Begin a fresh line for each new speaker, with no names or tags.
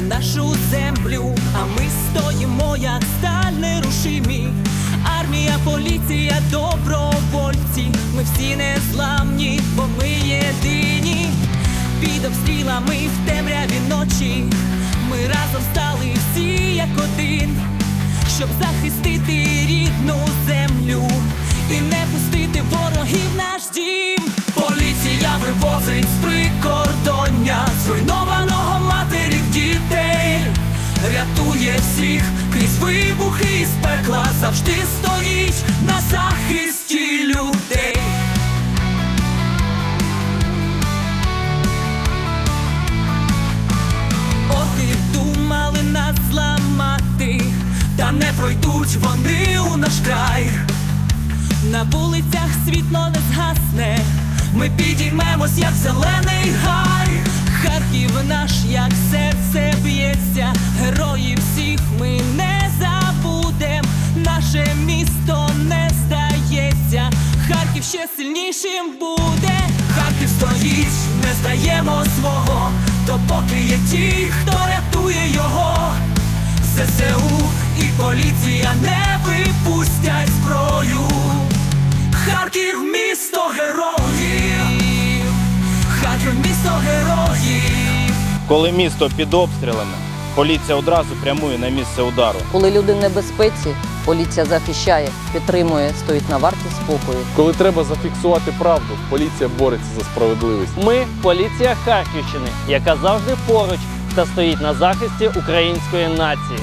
нашу землю, а ми стоїмо, як сталь нерушимі. Армія, поліція, добровольці. Ми всі незламні, бо ми єдині. Під обстрілами в темряві ночі. Ми разом стали всі як один, щоб захистити рідну землю і не пустити ворогів наш дім. Поліція вивозить рятує всіх крізь вибухи з пекла, завжди стоїть на захисті людей. От і думали нас зламати, та не пройдуть вони у наш край. На вулицях світло не згасне, ми підіймемось, як зелений гай. Харків наш, як Харків ще сильнішим буде. Харків стоїть, не здаємо свого, то поки є ті, хто рятує його. ЗСУ і поліція не випустять зброю. Харків місто героїв, Харків місто героїв.
Коли місто під обстрілами, поліція одразу прямує на місце удару.
Коли люди в небезпеці, поліція захищає, підтримує, стоїть на варті спокою.
Коли треба зафіксувати правду, поліція бореться за справедливість.
Ми поліція Харківщини, яка завжди поруч та стоїть на захисті української нації.